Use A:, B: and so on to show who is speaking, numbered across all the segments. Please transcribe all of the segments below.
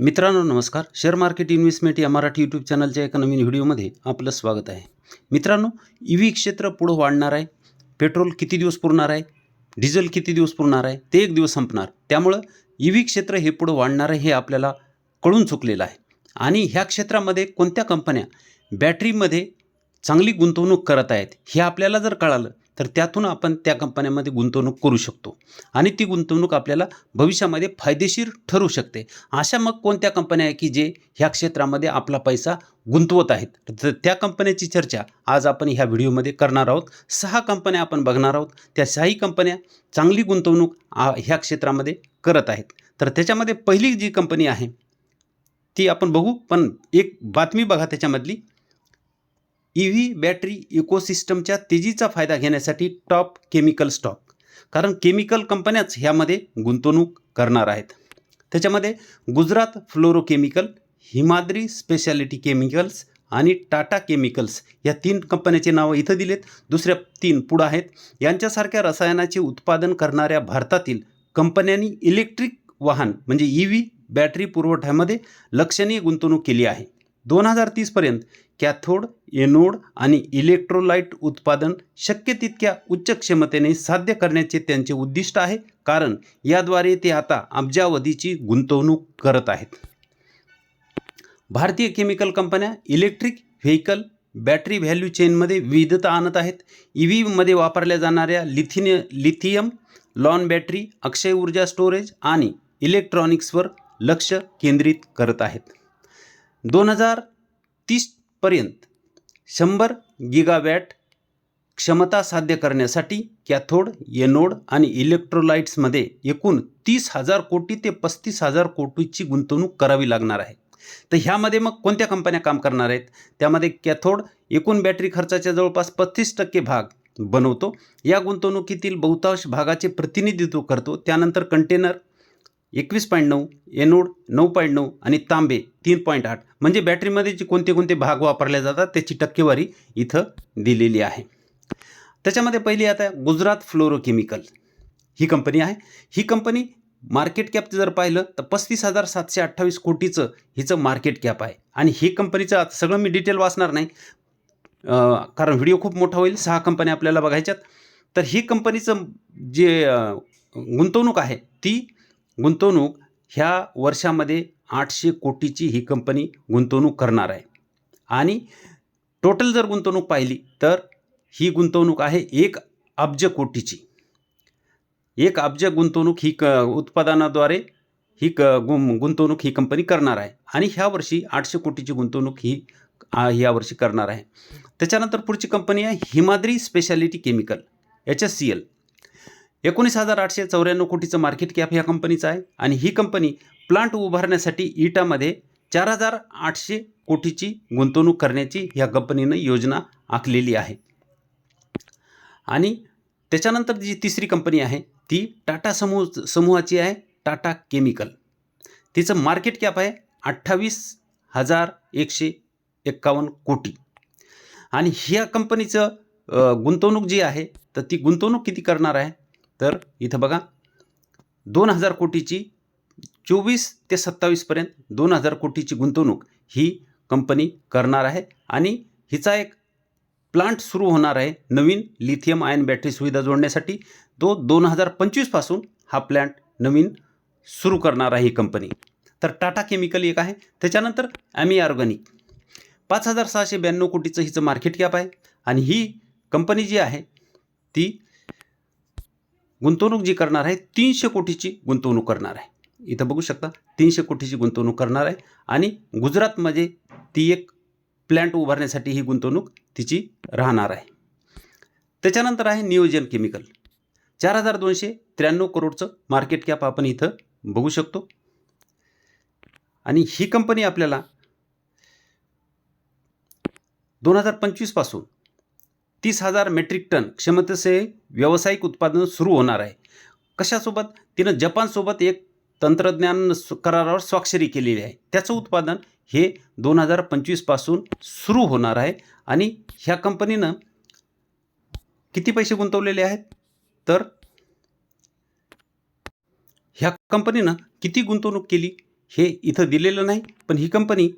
A: मित्रांनो नमस्कार. Share market investment या मराठी यूट्यूब चॅनलच्या एका नवीन व्हिडिओमध्ये आपलं स्वागत आहे. मित्रांनो ई व्ही क्षेत्र पुढं वाढणार आहे. पेट्रोल किती दिवस पुरणार आहे? डिझेल किती दिवस पुरणार आहे? ते एक दिवस संपणार. त्यामुळं ई व्ही क्षेत्र हे पुढं वाढणार आहे हे आपल्याला कळून चुकलेलं आहे. आणि ह्या क्षेत्रामध्ये कोणत्या कंपन्या बॅटरीमध्ये चांगली गुंतवणूक करत आहेत हे आपल्याला जर कळालं तर त्यातून आपण त्या कंपन्यामध्ये गुंतवणूक करू शकतो. आणि ती गुंतवणूक आपल्याला भविष्यामध्ये फायदेशीर ठरू शकते. अशा मग कोणत्या कंपन्या आहे की जे ह्या क्षेत्रामध्ये आपला पैसा गुंतवत आहेत? तर त्या कंपन्याची चर्चा आज आपण ह्या व्हिडिओमध्ये करणार आहोत. सहा कंपन्या आपण बघणार आहोत. त्या सहाही कंपन्या चांगली गुंतवणूक आ- ह्या क्षेत्रामध्ये करत आहेत. तर त्याच्यामध्ये पहिली जी कंपनी आहे ती आपण बघू. पण एक बातमी बघा त्याच्यामधली. ई व्ही बॅटरी इकोसिस्टमच्या तेजीचा फायदा घेण्यासाठी टॉप केमिकल स्टॉक कारण केमिकल कंपन्याच ह्यामध्ये गुंतवणूक करणार आहेत. त्याच्यामध्ये Gujarat fluorochemical Himadri speciality chemicals आणि टाटा केमिकल्स या तीन कंपन्याचे नावं इथं दिलेत. दुसऱ्या तीन पुढं आहेत. यांच्यासारख्या रसायनाचे उत्पादन करणाऱ्या भारतातील कंपन्यांनी इलेक्ट्रिक वाहन म्हणजे ई व्ही बॅटरी पुरवठ्यामध्ये लक्षणीय गुंतवणूक केली आहे. दोन हजार तीसपर्यंत कॅथोड एनोड आणि इलेक्ट्रोलाइट उत्पादन शक्य तितक्या उच्च क्षमतेने साध्य करण्याचे त्यांचे उद्दिष्ट आहे कारण याद्वारे ते आता अब्जावधीची गुंतवणूक करत आहेत. भारतीय केमिकल कंपन्या इलेक्ट्रिक व्हेकल बॅटरी व्हॅल्यू चेनमध्ये विविधता आणत आहेत. ई व्हीमध्ये वापरल्या जाणाऱ्या लिथिन लिथियम लॉन बॅटरी अक्षय ऊर्जा स्टोरेज आणि इलेक्ट्रॉनिक्सवर लक्ष केंद्रित करत आहेत. दोन हजार तीस पर्यंत. शंभर गिगावॅट क्षमता साध्य करण्यासाठी कॅथोड एनोड आणि इलेक्ट्रोलाइट्समध्ये एकूण तीस हजार कोटी ते पस्तीस हजार कोटीची गुंतवणूक करावी लागणार आहे. तर ह्यामध्ये मग कोणत्या कंपन्या काम करणार आहेत? त्यामध्ये कॅथोड एकूण बॅटरी खर्चाच्या जवळपास पस्तीस टक्के भाग बनवतो. या गुंतवणुकीतील बहुतांश भागाचे प्रतिनिधित्व करतो. त्यानंतर कंटेनर एकवीस पॉईंट नऊ एनोड नऊ पॉईंट नऊ आणि तांबे तीन पॉईंट आठ. म्हणजे बॅटरीमध्ये जे कोणते कोणते भाग वापरले जातात त्याची टक्केवारी इथं दिलेली आहे. त्याच्यामध्ये पहिली आता गुजरात फ्लोरोकेमिकल. ही कंपनी आहे. ही कंपनी मार्केट कॅप जर पाहिलं तर पस्तीस हजार सातशे अठ्ठावीस कोटीचं हिचं मार्केट कॅप आहे. आणि ही कंपनीचं आता सगळं मी डिटेल वाचणार नाही. कारण व्हिडिओ खूप मोठा होईल. सहा कंपन्या आपल्याला बघायच्यात. तर ही कंपनीचं जे गुंतवणूक आहे ती गुंतवणूक ह्या वर्षामध्ये आठशे कोटीची ही कंपनी गुंतवणूक करणार आहे. आणि टोटल जर गुंतवणूक पाहिली तर ही गुंतवणूक आहे एक अब्ज कोटीची. एक अब्ज गुंतवणूक ही क उत्पादनाद्वारे ही क गुं गुंतवणूक ही कंपनी करणार आहे. आणि ह्या वर्षी आठशे कोटीची गुंतवणूक ही यावर्षी वर्षी करणार आहे. त्याच्यानंतर पुढची कंपनी आहे Himadri speciality chemical H S C L एकोणीस हजार आठशे चौऱ्याण्णव कोटीचं मार्केट कॅप ह्या कंपनीचं आहे. आणि ही कंपनी प्लांट उभारण्यासाठी इटामध्ये चार हजार आठशे कोटीची गुंतवणूक करण्याची ह्या कंपनीनं योजना आखलेली आहे. आणि त्याच्यानंतर जी तिसरी कंपनी आहे ती टाटा समूह समूहाची आहे टाटा केमिकल. तिचं मार्केट कॅप आहे अठ्ठावीस हजार एकशे एक्कावन्न कोटी. आणि ह्या कंपनीचं गुंतवणूक जी आहे तर ती गुंतवणूक किती करणार आहे? तर इथं बघा दोन हजार कोटीची चोवीस ते सत्तावीसपर्यंत दोन हजार कोटीची गुंतवणूक ही कंपनी करणार आहे आणि हिचा एक प्लांट सुरू होणार आहे नवीन लिथियम आयन बॅटरी सुविधा जोडण्यासाठी. तो दोन हजार पंचवीसपासून हा प्लॅन्ट नवीन सुरू करणार आहे ही कंपनी. तर टाटा केमिकल एक आहे. त्याच्यानंतर ॲमी ऑर्गॅनिक. पाच हजार सहाशे ब्याण्णव कोटीचं हिचं मार्केट कॅप आहे आणि ही कंपनी जी आहे ती गुंतवणूक जी करणार आहे तीनशे कोटीची गुंतवणूक करणार आहे. इथं बघू शकता तीनशे कोटीची गुंतवणूक करणार आहे आणि गुजरातमध्ये ती एक प्लॅन्ट उभारण्यासाठी ही गुंतवणूक तिची राहणार आहे. त्याच्यानंतर आहे नियोजन केमिकल चार हजार दोनशे त्र्याण्णव करोडचं मार्केट कॅप आपण इथं बघू शकतो. आणि ही कंपनी आपल्याला दोन हजार पंचवीसपासून तीस हजार मेट्रिक टन क्षमतेचे व्यावसायिक उत्पादन सुरू होणार आहे. कशासोबत? तिनं जपानसोबत एक तंत्रज्ञान करारावर स्वाक्षरी केलेली आहे. त्याचं उत्पादन हे दोन हजार पंचवीसपासून सुरू होणार आहे आणि ह्या कंपनीनं किती पैसे गुंतवलेले आहेत? तर ह्या कंपनीनं किती गुंतवणूक केली हे इथं दिलेलं नाही पण ही कंपनी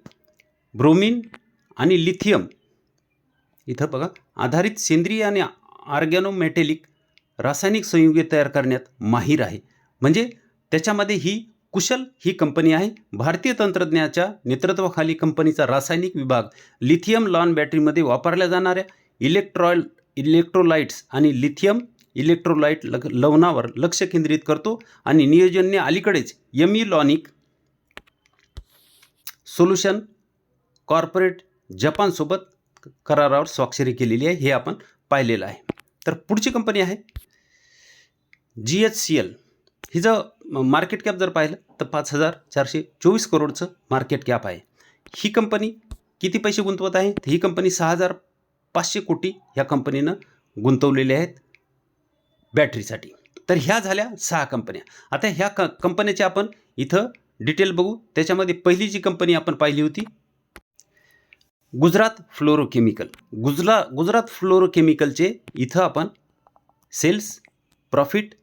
A: ब्रोमिन आणि लिथियम इथं बघा आधारित सेंद्रिय आणि आर्गॅनोमेटेलिक रासायनिक संयुगे तयार करण्यात माहीर आहे. म्हणजे त्याच्यामध्ये ही कुशल ही कंपनी आहे. भारतीय तंत्रज्ञाच्या नेतृत्वाखाली कंपनीचा रासायनिक विभाग लिथियम लॉन बॅटरीमध्ये वापरल्या जाणाऱ्या इलेक्ट्रॉल इलेक्ट्रोलाइट्स आणि लिथियम इलेक्ट्रोलाइट लग लवणावर लक्ष केंद्रित करतो आणि नियोजनने अलीकडेच यमी लॉनिक सोल्युशन कॉर्पोरेट जपानसोबत करारावर स्वाक्षरी केलेली आहे हे आपण पाहिलेलं आहे. तर पुढची कंपनी आहे जी एच सी एल हिचं मार्केट कॅप जर पाहिलं तर पाच हजार चारशे चोवीस करोडचं मार्केट कॅप आहे. ही कंपनी किती पैसे गुंतवत आहे? तर ही कंपनी सहा हजार पाचशे कोटी ह्या कंपनीनं गुंतवलेले आहेत बॅटरीसाठी तर ह्या झाल्या सहा कंपन्या आता ह्या क कंपन्याच्या आपण इथं डिटेल बघू. त्याच्यामध्ये पहिली जी कंपनी आपण पाहिली होती गुजरात फ्लोरोकेमिकल गुजरा गुजरात फ्लोरोकेमिकलचे इथं आपण सेल्स प्रॉफिट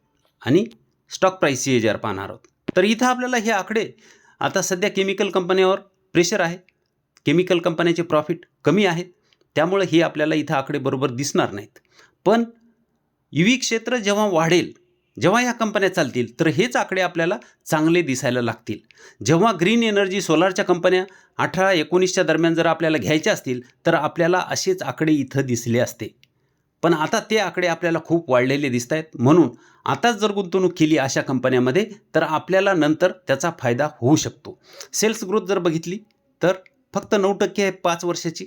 A: आणि स्टॉक प्राईस सी एजार पाहणार आहोत. तर इथं आपल्याला हे आकडे आता सध्या केमिकल कंपन्यावर प्रेशर आहे. केमिकल कंपन्याचे प्रॉफिट कमी आहेत त्यामुळे हे आपल्याला इथं आकडे बरोबर दिसणार नाहीत. पण युवी क्षेत्र जेव्हा वाढेल जेव्हा या कंपन्या चालतील तर हेच आकडे आपल्याला चांगले दिसायला लागतील. जेव्हा ग्रीन एनर्जी सोलारच्या कंपन्या अठरा एकोणीसच्या दरम्यान जर आपल्याला घ्यायच्या असतील तर आपल्याला असेच आकडे इथं दिसले असते. पण आता ते आकडे आपल्याला खूप वाढलेले दिसत आहेत. म्हणून आताच जर गुंतवणूक केली अशा कंपन्यामध्ये तर आपल्याला नंतर त्याचा फायदा होऊ शकतो. सेल्स ग्रोथ जर बघितली तर फक्त नऊ टक्के आहे पाच वर्षाची.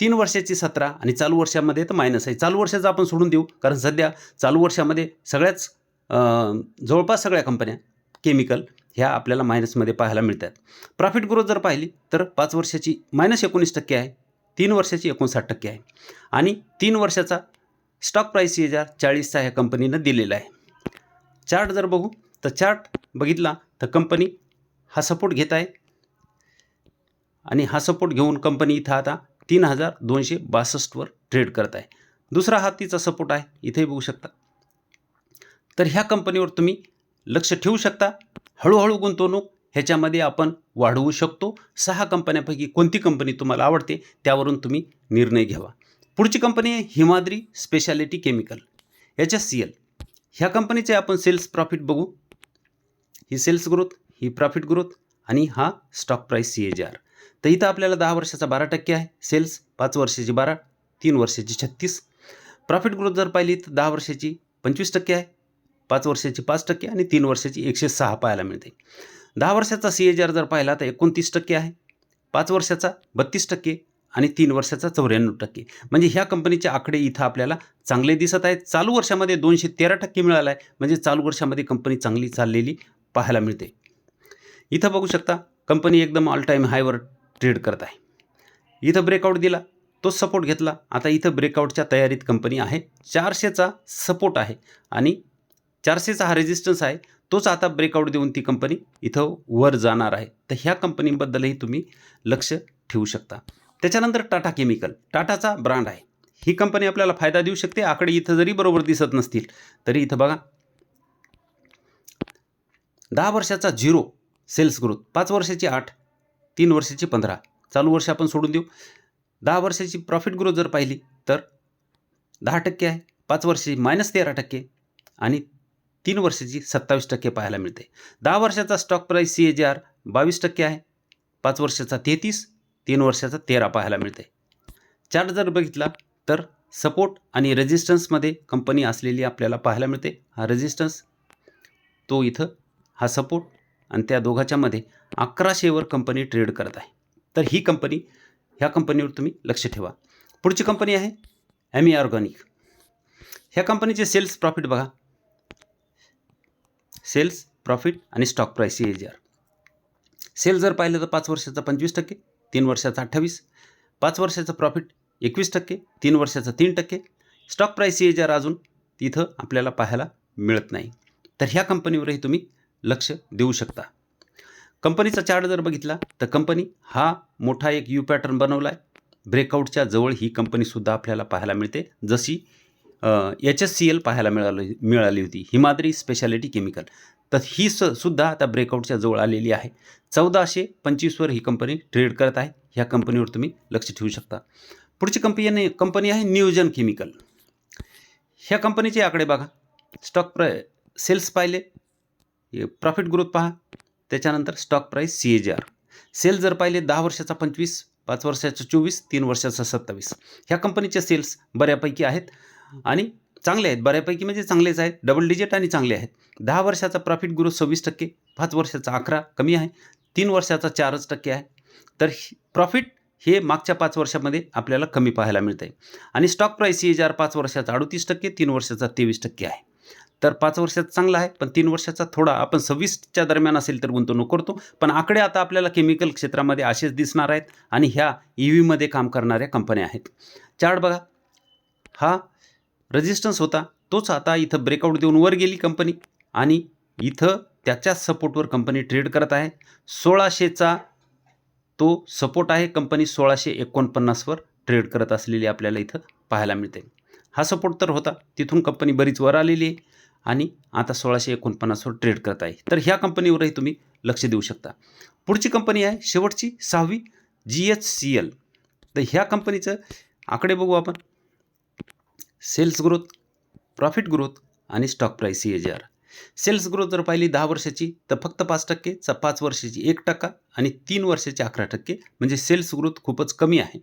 A: तीन वर्षाची सतरा आणि चालू वर्षामध्ये तर मायनस आहे. चालू वर्षाचं आपण सोडून देऊ. कारण सध्या चालू वर्षामध्ये सगळ्याच जवळपास सगळ्या कंपन्या केमिकल ह्या आपल्याला मायनसमध्ये पाहायला मिळतात. प्रॉफिट ग्रोथ जर पाहिली तर पाच वर्षाची मायनस एकोणीस टक्के आहे तीन वर्षाची एकोणसाठ टक्के आहे. आणि तीन वर्षाचा स्टॉक प्राईस सी हजार चाळीसचा ह्या कंपनीनं दिलेला आहे. चार्ट जर बघू तर चार्ट बघितला तर कंपनी हा सपोर्ट घेत आहे. आणि हा सपोर्ट घेऊन कंपनी इथं आता तीन हजार दोनशे बासष्टवर ट्रेड करत आहे. दुसरा हा तिचा सपोर्ट आहे इथेही बघू शकता. तर ह्या कंपनीवर तुम्ही लक्ष ठेवू शकता. हळूहळू गुंतवणूक ह्याच्यामध्ये आपण वाढवू शकतो. सहा कंपन्यापैकी कोणती कंपनी तुम्हाला आवडते त्यावरून तुम्ही निर्णय घ्यावा. पुढची कंपनी आहे हिमाद्री स्पेशालिटी केमिकल. याच्या सी एल ह्या कंपनीचे आपण सेल्स प्रॉफिट बघू. ही सेल्स ग्रोथ ही प्रॉफिट ग्रोथ आणि हा stock price C A G R. तर इथं आपल्याला दहा वर्षाचा बारा टक्के आहे सेल्स पाच वर्षाची बारा तीन वर्षाची छत्तीस. प्रॉफिट ग्रोथ जर पाहिली तर दहा वर्षाची पंचवीस टक्के आहे. पाच वर्षाची पाच टक्के आणि तीन वर्षाची एकशे सहा पाहायला मिळते. दहा वर्षाचा सी एच आर जर पाहिला तर एकोणतीस टक्के आहे. पाच वर्षाचा बत्तीस टक्के आणि तीन वर्षाचा चौऱ्याण्णव टक्के. म्हणजे ह्या कंपनीचे आकडे इथं आपल्याला चांगले दिसत आहेत. चालू वर्षामध्ये दोनशे तेरा टक्के मिळाला आहे म्हणजे चालू वर्षामध्ये कंपनी चांगली चाललेली पाहायला मिळते. इथं बघू शकता कंपनी एकदम ऑल टाईम हायवर ट्रेड करत आहे. इथं ब्रेकआउट दिला तो सपोर्ट घेतला. आता इथं ब्रेकआउटच्या तयारीत कंपनी आहे. चारशेचा सपोर्ट आहे. आणि चारशेचा हा रेजिस्टन्स आहे. तोच आता ब्रेकआउट देऊन ती कंपनी इथं वर जाणार आहे. तर ह्या कंपनीबद्दलही तुम्ही लक्ष ठेवू शकता. त्याच्यानंतर टाटा केमिकल टाटाचा ब्रँड आहे. ही कंपनी आपल्याला फायदा देऊ शकते. आकडे इथं जरी बरोबर दिसत नसतील तरी इथं बघा. दहा वर्षाचा झिरो सेल्स ग्रोथ पाच वर्षाची आठ तीन वर्षाची पंधरा. चालू वर्ष आपण सोडून देऊ. दहा वर्षाची प्रॉफिट ग्रोथ जर पाहिली तर दहा टक्के आहे. पाच वर्षाची मायनस तेरा टक्के. आणि तीन वर्षाची सत्तावीस टक्के पाहायला मिळते. दहा वर्षाचा stock price C H R बावीस टक्के आहे. पाच वर्षाचा तेहतीस तीन वर्षाचा तेरा पाहायला मिळते. चार्ट जर बघितला तर सपोर्ट आणि रेजिस्टन्समध्ये कंपनी असलेली आपल्याला पाहायला मिळते. हा रेजिस्टन्स तो इथं हा सपोर्ट आणि त्या दोघाच्यामध्ये अकराशेवर कंपनी ट्रेड करत आहे. तर ही कंपनी ह्या कंपनीवर तुम्ही लक्ष ठेवा. पुढची कंपनी आहे ॲमी ऑर्गॅनिक ह्या कंपनीचे सेल्स प्रॉफिट बघा. सेल्स प्रॉफिट आणि stock price C H R. Sale जर पाहिलं तर पाच वर्षाचा पंचवीस टक्के तीन वर्षाचा अठ्ठावीस पाच वर्षाचं प्रॉफिट एकवीस टक्के तीन वर्षाचा तीन टक्के. Stock price C H R अजून तिथं आपल्याला पाहायला मिळत नाही. तर ह्या कंपनीवरही तुम्ही लक्ष देऊ शकता. कंपनीचा चार्ट जर बघितला तर कंपनी हा मोठा एक यू पॅटर्न बनवला आहे ब्रेकआउटच्या जवळ ही कंपनीसुद्धा आपल्याला पाहायला मिळते. जशी एच एस सी एल पाहायला मिळाली मिळाली होती. हिमाद्री स्पेशालिटी केमिकल तर ही स सुद्धा आता ब्रेकआउटच्या जवळ आलेली आहे. चौदाशे पंचवीसवर ही कंपनी ट्रेड करत आहे. ह्या कंपनीवर तुम्ही लक्ष ठेवू शकता. पुढची कंपनी कंपनी आहे नियोजन केमिकल ह्या कंपनीचे आकडे बघा. स्टॉक प्र सेल्स पाहिले. प्रॉफिट ग्रोथ पहा. त्याच्यानंतर stock price C A G R sale जर पाहिले दहा वर्षाचा पंचवीस पाच वर्षाचा चोवीस तीन वर्षाचा सत्तावीस. ह्या कंपनीच्या सेल्स बऱ्यापैकी आहेत. आणि चांगले आहेत. बऱ्यापैकी म्हणजे चांगलेच आहेत. डबल डिजिट आणि चांगले आहेत. दहा वर्षाचा प्रॉफिट ग्रोथ सव्वीस टक्के पाच वर्षाचा अकरा कमी आहे. तीन वर्षाचा चारच टक्के आहे. तर प्रॉफिट हे मागच्या पाच वर्षामध्ये आपल्याला कमी पाहायला मिळतं आहे आणि stock price C H R पाच वर्षाचा अडतीस टक्के तीन वर्षाचा तेवीस टक्के आहे. तर पाच वर्षाचा चांगला आहे पण तीन वर्षाचा थोडा आपण सव्वीसच्या दरम्यान असेल तर गुंतवणूक करतो. पण आकडे आता आपल्याला केमिकल क्षेत्रामध्ये असेच दिसणार आहेत. आणि ह्या ई व्हीमध्ये काम करणाऱ्या कंपन्या आहेत. चार्ट बघा. हा रेजिस्टन्स होता. तोच आता इथं ब्रेकआउट देऊन वर गेली कंपनी आणि इथं त्याच्याच सपोर्टवर कंपनी ट्रेड करत आहे. सोळाशेचा तो सपोर्ट आहे. कंपनी सोळाशे एकोणपन्नासवर ट्रेड करत असलेली आपल्याला इथं पाहायला मिळते. हा सपोर्ट तर होता. तिथून कंपनी बरीच वर आलेली आहे. आणि आता सोळाशे एकोणपन्नासवर ट्रेड करत आहे. तर ह्या कंपनीवरही तुम्ही लक्ष देऊ शकता. पुढची कंपनी आहे. शेवटची सहावी जी एच सी एल तर ह्या कंपनीचं आकडे बघू आपण. सेल्स ग्रोथ प्रॉफिट ग्रोथ आणि stock price C R sales growth जर पाहिली दहा वर्षाची तर फक्त पाच टक्के च पाच वर्षाची एक टक्का आणि तीन वर्षाची अकरा टक्के म्हणजे सेल्स ग्रोथ खूपच कमी आहे.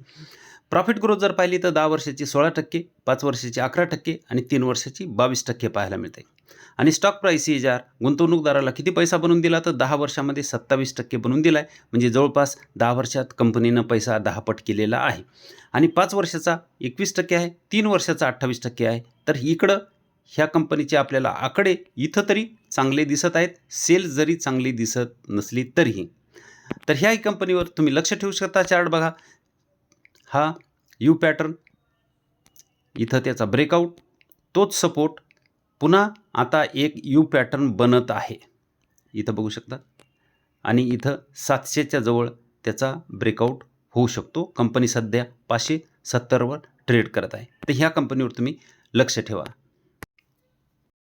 A: प्रॉफिट ग्रोथ जर पाहिली तर दहा वर्षाची सोळा टक्के पाच वर्षाची अकरा टक्के आणि तीन वर्षाची बावीस टक्के पाहायला मिळते. आणि स्टॉक प्राईस ही जार गुंतवणूकदाराला किती पैसा बनवून दिला तर दहा वर्षामध्ये सत्तावीस टक्के बनवून दिला आहे म्हणजे जवळपास दहा वर्षात कंपनीनं पैसा दहापट केलेला आहे. आणि पाच वर्षाचा एकवीस टक्के आहे तीन वर्षाचा अठ्ठावीस टक्के आहे. तर इकडं ह्या कंपनीचे आपल्याला आकडे इथं तरी चांगले दिसत आहेत सेल जरी चांगली दिसत नसली तरीही. तर ह्याही कंपनीवर तुम्ही लक्ष ठेवू शकता चार्ट बघा. हा यू पॅटर्न. इथं त्याचा ब्रेकआउट तोच सपोर्ट पुन्हा आता एक यू पॅटर्न बनत आहे. इथं बघू शकता. आणि इथं सातशेच्या जवळ त्याचा ब्रेकआउट होऊ शकतो. कंपनी सध्या पाचशे सत्तरवर ट्रेड करत आहे. तर ह्या कंपनीवर तुम्ही लक्ष ठेवा.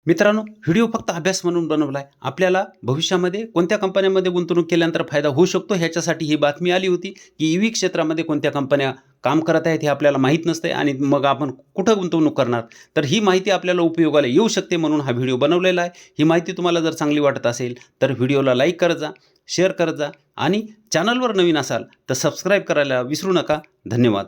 A: मित्रांनो व्हिडिओ फक्त अभ्यास म्हणून बनवला आहे आपल्याला भविष्यामध्ये कोणत्या कंपन्यांमध्ये गुंतवणूक केल्यानंतर फायदा होऊ शकतो ह्याच्यासाठी ही बातमी आली होती की ई व्ही क्षेत्रामध्ये कोणत्या कंपन्या काम करत आहेत हे आपल्याला माहीत नसते आणि मग आपण कुठं गुंतवणूक करणार? तर ही माहिती आपल्याला उपयोगाला येऊ शकते म्हणून हा व्हिडिओ बनवलेला आहे. ही माहिती तुम्हाला जर चांगली वाटत असेल तर व्हिडिओला लाईक करत जा शेअर करत जा आणि चॅनलवर नवीन असाल तर सबस्क्राईब करायला विसरू नका. धन्यवाद.